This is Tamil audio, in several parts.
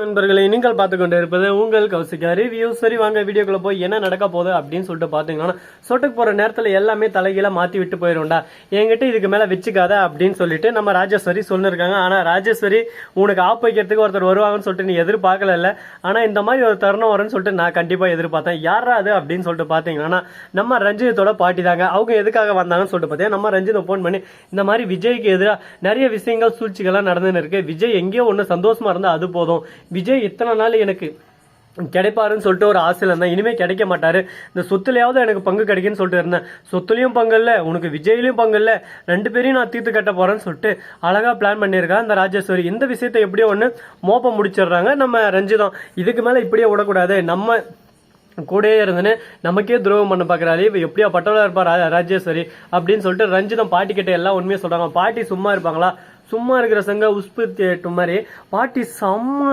நண்பர்களை நீங்கள் பார்த்து கொண்டு இருப்பது உங்கள் கௌசிகா ரிவ்யூ சரி வாங்க வீடியோக்குள்ள போய் என்ன நடக்க போகுது அப்படின்னு சொல்லிட்டு பாத்தீங்கன்னா சொட்டுக்கு போற நேரத்துல எல்லாமே தலைகீழ மாத்தி விட்டு போயிரும்டா. என்கிட்ட இதுக்கு மேல வச்சுக்காத அப்படின்னு சொல்லிட்டு நம்ம ராஜேஸ்வரி சொல்லிருக்காங்க. ஆனா ராஜேஸ்வரி உனக்கு ஆப் வைக்கிறதுக்கு ஒருத்தர் வருவாங்கன்னு சொல்லிட்டு நீ எதிர்பார்க்கல இல்ல. ஆனா இந்த மாதிரி ஒரு தருணம் வரும்னு சொல்லிட்டு நான் கண்டிப்பா எதிர்பார்த்தேன். யாரா அது அப்படின்னு சொல்லிட்டு பாத்தீங்கன்னா நம்ம ரஞ்சிதத்தோட பாட்டி தாங்க. அவங்க எதுக்காக வந்தாங்கன்னு சொல்லிட்டு பார்த்தீங்கன்னா நம்ம ரஞ்சிதை ஃபோன் பண்ணி இந்த மாதிரி விஜய்க்கு எதிராக நிறைய விஷயங்கள் சூழ்ச்சிகள்லாம் நடந்துன்னு இருக்கு. விஜய் எங்கேயோ ஒன்று சந்தோஷமா இருந்தா அது போதும். விஜய் இத்தனை நாள் எனக்கு கிடைப்பாருன்னு சொல்லிட்டு ஒரு ஆசையில் இருந்தேன். இனிமேல் கிடைக்க மாட்டார். இந்த சொத்துலையாவது எனக்கு பங்கு கிடைக்குன்னு சொல்லிட்டு இருந்தேன். சொத்துலேயும் பங்கு இல்லை உனக்கு விஜய்லையும் பங்கு இல்லை. ரெண்டு பேரையும் நான் தீர்த்து கட்ட போகிறேன்னு சொல்லிட்டு அழகாக பிளான் பண்ணியிருக்கேன் இந்த ராஜேஸ்வரி. இந்த விஷயத்தை எப்படியோ ஒன்று மோப்பம் முடிச்சிடுறாங்க. நம்ம ரஞ்சிதம் இதுக்கு மேலே இப்படியே விடக்கூடாது நம்ம கூடயே இருந்துன்னு நமக்கே துரோகம் பண்ண பார்க்குறாரு இப்போ எப்படியா பட்டவளாக இருப்பார் ராஜேஸ்வரி அப்படின்னு சொல்லிட்டு ரஞ்சிதம் பாட்டி கிட்ட எல்லாம் உண்மையாக சொல்கிறாங்க பாட்டி சும்மா இருப்பாங்களா? சும்மா இருக்கிற சங்க உஸ்பு தேட்டு மாதிரி. பாட்டி செம்ம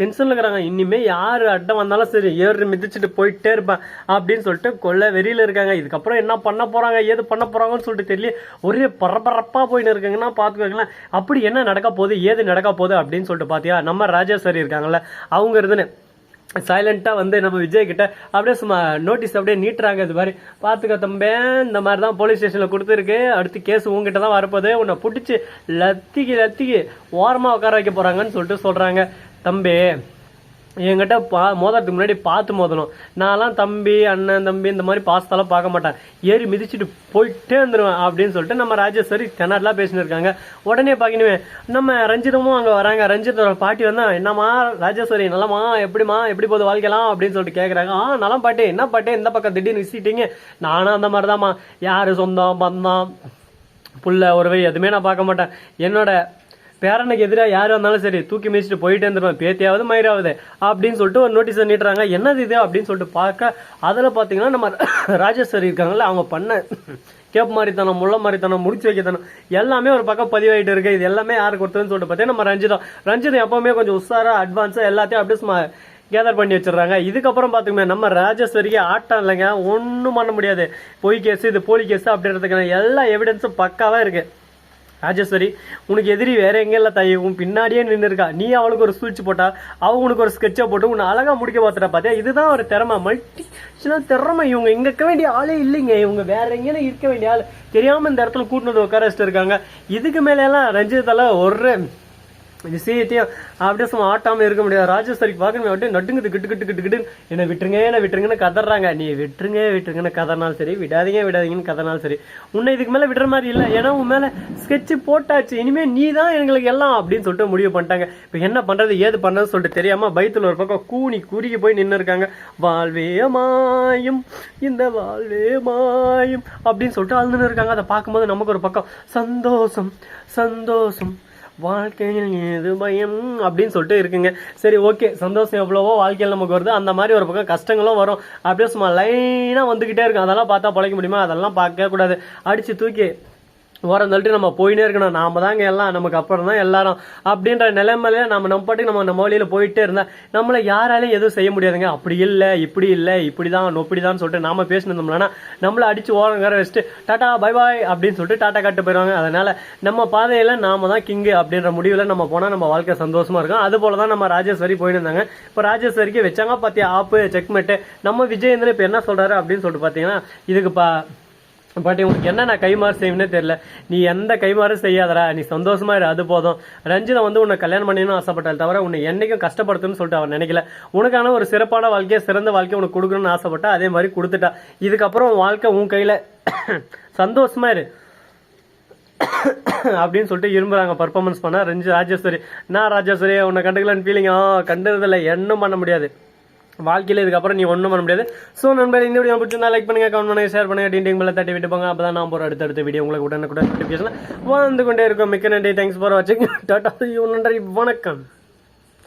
டென்ஷனில் இருக்கிறாங்க. இனிமேல் யார் அட்டம் வந்தாலும் சரி ஏறு மிதிச்சுட்டு போயிட்டே இருப்பேன் அப்படின்னு சொல்லிட்டு கொள்ள வெறியில் இருக்காங்க. இதுக்கப்புறம் என்ன பண்ண போகிறாங்க ஏது பண்ண போகிறாங்கன்னு சொல்லிட்டு தெரியல. ஒரே பரபரப்பாக போயின்னு இருக்காங்கன்னா பார்த்துக்கோங்களேன் அப்படி என்ன நடக்க போகுது ஏது நடக்க போகுது அப்படின்னு சொல்லிட்டு பார்த்தியா நம்ம ராஜேஸ்வரி இருக்காங்கல்ல அவங்க இருந்துன்னு சைலண்ட்டாக வந்து நம்ம விஜய் கிட்ட அப்படியே சும்மா நோட்டீஸ் அப்படியே நீட்டுறாங்க இது மாதிரி. பார்த்துக்க தம்பே இந்த மாதிரி தான் போலீஸ் ஸ்டேஷனில் கொடுத்துருக்கு. அடுத்து கேஸ் உங்ககிட்ட தான் வரப்போகுது. உன்னை பிடிச்சி லத்திக்கு லத்திக்கு ஓரமாக உட்கார வைக்க போகிறாங்கன்னு சொல்லிட்டு சொல்கிறாங்க தம்பி என்கிட்ட பா மோதறதுக்கு முன்னாடி பார்த்து மோதணும். நான்லாம் தம்பி அண்ணன் தம்பி இந்த மாதிரி பாசத்தெல்லாம் பார்க்க மாட்டேன். ஏறி மிதிச்சுட்டு போயிட்டே வந்துடுவேன் அப்படின்னு சொல்லிட்டு நம்ம ராஜேஸ்வரி தென்னாட்லாம் பேசினிருக்காங்க இருக்காங்க. உடனே பார்க்கணுமே நம்ம ரஞ்சிதமும் அங்கே வராங்க. ரஞ்சிதோட பாட்டி வந்தா என்னம்மா ராஜேஸ்வரி நலமா எப்படிம்மா எப்படி போகுது வாழ்க்கலாம் அப்படின்னு சொல்லிட்டு கேட்குறாங்க ஆ நலம் பாட்டி என்ன பாட்டி இந்த பக்கம் திடீர்னு விசிட்டிங்க? நானும் அந்த மாதிரி தான்மா யார் சொந்தம் பந்தம் புள்ள உறவை எதுவுமே நான் பார்க்க மாட்டேன். என்னோட பேரனுக்கு எதிராக யார் வந்தாலும் சரி தூக்கி மிதிச்சுட்டு போயிட்டே இருந்துருவேன். பேத்தியாவது மயிராவது அப்படின்னு சொல்லிட்டு ஒரு நோட்டீஸ் நீட்டுறாங்க என்னது இது அப்படின்னு சொல்லிட்டு பார்க்க அதில் பார்த்தீங்கன்னா நம்ம ராஜேஸ்வரி இருக்காங்கல்ல அவங்க பண்ண கேப் மாதிரித்தனம் முள்ள மாதிரித்தனம் முடிச்சு வைக்கத்தனம் எல்லாமே ஒரு பக்கம் பதிவாயிட்டு இருக்கு. இது எல்லாமே யாருக்கு கொடுத்ததுன்னு சொல்லிட்டு பார்த்தீங்கன்னா நம்ம ரஞ்சிதம். ரஞ்சிதம் எப்பவுமே கொஞ்சம் உஷாராக அட்வான்ஸாக எல்லாத்தையும் அப்படியே சும்மா கேதர் பண்ணி வச்சிடுறாங்க. இதுக்கப்புறம் பார்த்துக்கோங்க நம்ம ராஜேஸ்வரிக்கு ஆட்டம் இல்லைங்க. ஒன்றும் பண்ண முடியாது. பொய் கேஸ் இது போலி கேஸ் அப்படின்றதுக்கான எல்லா எவிடன்ஸும் பக்காவாக இருக்குது ராஜேஸ்வரி உனக்கு எதிரி வேற எங்கெல்லாம் தயவு உன் பின்னாடியே நின்று இருக்கா நீ அவளுக்கு ஒரு சூழ்ச்சி போட்டா அவ உனக்கு ஒரு ஸ்கெட்சை போட்டு உன்னை அழகா முடிக்க பார்த்துட்டா பாத்தியா? இதுதான் ஒரு திறமை. மல்டி திறமை. இவங்க இங்க இருக்க வேண்டிய ஆளே இல்லைங்க. இவங்க வேற எங்கேயும் இருக்க வேண்டிய ஆள். தெரியாம இந்த இடத்துல கூட்டினது உட்கார வச்சுட்டு இருக்காங்க. இதுக்கு மேல எல்லாம் ரஞ்சிதால ஒரு விஷயத்தையும் அப்படியே சும்மா ஆட்டாம இருக்க முடியாது. ராஜேஸ்வரிக்கு பார்க்கணும் அப்படியே நட்டுங்குது கிட்டு கிட்டு கிட்டு கிட்டு என்ன விட்டுருங்க என்ன விட்டுருங்கன்னு கதறாங்க. நீ விட்டுருங்க விட்டுருங்கன்னு கதறினாலும் சரி விடாதீங்க விடாதீங்கன்னு கதறினாலும் சரி. உன்னை இதுக்கு மேல விடுற மாதிரி இல்லை. ஏன்னா உன் மேல ஸ்கெட்ச் போட்டாச்சு. இனிமே நீ தான் எங்களுக்கு எல்லாம் அப்படின்னு சொல்லிட்டு முடிவு பண்ணிட்டாங்க. இப்போ என்ன பண்றது ஏது பண்ணுறது சொல்லிட்டு தெரியாம பைத்தில் ஒரு பக்கம் கூனி குறுகி போய் நின்று இருக்காங்க. வாழ்வே மாயும் இந்த வாழ்வே மாயும் அப்படின்னு சொல்லிட்டு அழுதுன்னு இருக்காங்க. அதை பார்க்கும்போது நமக்கு ஒரு பக்கம் சந்தோஷம் சந்தோஷம். வாழ்க்கையில் ஏது பயம் அப்படின்னு சொல்லிட்டு இருக்குங்க. சரி ஓகே. சந்தோஷம் எவ்வளவோ வாழ்க்கையில் நமக்கு வருது. அந்த மாதிரி ஒரு பக்கம் கஷ்டங்களும் வரும். அப்படியே சும்மா லைனாக வந்துக்கிட்டே இருக்கும். அதெல்லாம் பார்த்தா பழைக்க முடியுமா? அதெல்லாம் பார்க்க கூடாது அடிச்சு தூக்கி ஓரம் தள்ளிட்டு நம்ம போயினே இருக்கணும். நாம தாங்க எல்லாம் நமக்கு அப்புறம் தான் எல்லாரும் அப்படின்ற நிலைமையில நம்ம நம்ம பாட்டுக்கு நம்ம நம்ம வழியில போயிட்டே இருந்தா நம்மள யாராலையும் எதுவும் செய்ய முடியாதுங்க. அப்படி இல்லை இப்படி இல்லை இப்படி தான் நொப்படி தான் சொல்லிட்டு நாம பேசினோம்னா நம்மள அடிச்சு ஓரங்கார வச்சுட்டு டாட்டா பை பாய் அப்படின்னு சொல்லிட்டு டாட்டா காட்டு போயிடுவாங்க அதனால நம்ம பாதையில நாம தான் கிங்கு அப்படின்ற முடிவுல நம்ம போனா நம்ம வாழ்க்கை சந்தோஷமா இருக்கும். அது போல தான் நம்ம ராஜேஸ்வரி போயிட்டு இருந்தாங்க. இப்போ ராஜேஸ்வரிக்கு வச்சாங்க பாத்தியா? ஆப்பு செக்மெட்டு நம்ம விஜயேந்திரன் இப்போ என்ன சொல்றாரு அப்படின்னு சொல்லிட்டு பாத்தீங்கன்னா இதுக்கு பட் இவனுக்கு உனக்கு என்ன நான் கைமாறு செய்வேனே தெரியல. நீ எந்த கைமாறும் செய்யாதடா நீ சந்தோஷமா இரு அது போதும். ரஞ்சிதம் வந்து உன்னை கல்யாணம் பண்ணணும்னு ஆசைப்பட்டால் தவிர உன்னை என்னைக்கும் கஷ்டப்படுத்துன்னு சொல்லிட்டு அவன் நினைக்கல. உனக்கான ஒரு சிறப்பான வாழ்க்கையை சிறந்த வாழ்க்கையை உனக்கு கொடுக்கணும்னு ஆசைப்பட்டா அதே மாதிரி கொடுத்துட்டா. இதுக்கப்புறம் உன் வாழ்க்கை உன் கையில சந்தோஷமா இரு. அப்படின்னு சொல்லிட்டு இரும்புறாங்க பர்ஃபார்மன்ஸ் பண்ண ரஞ்சி ராஜேஸ்வரி. நான் ராஜேஸ்வரி உன்னை கண்டுக்கலான்னு ஃபீலிங் கண்டுறதில்ல என்னும் பண்ண முடியாது. வாழ்க்கையில் இதுக்கப்புறம் நீ ஒன்றும் பண்ண முடியாது. ஸோ நண்பர் இந்த வீடியோ பிடிச்சிருந்தா லைக் பண்ணுங்க கமெண்ட் பண்ணுங்க ஷேர் பண்ணுங்க டிண்டிங் மேலே தட்டி விட்டு போங்க. அப்போ தான் நான் போகிற அடுத்தடுத்த வீடியோ உங்களுக்கு உடனே கூட நோட்டிஃபிகேஷன் வந்து கொண்டே இருக்கும். மிக்க நன்றி. தேங்க்ஸ் ஃபார் வாட்சிங் டாட்டா நன்றி. வணக்கம்.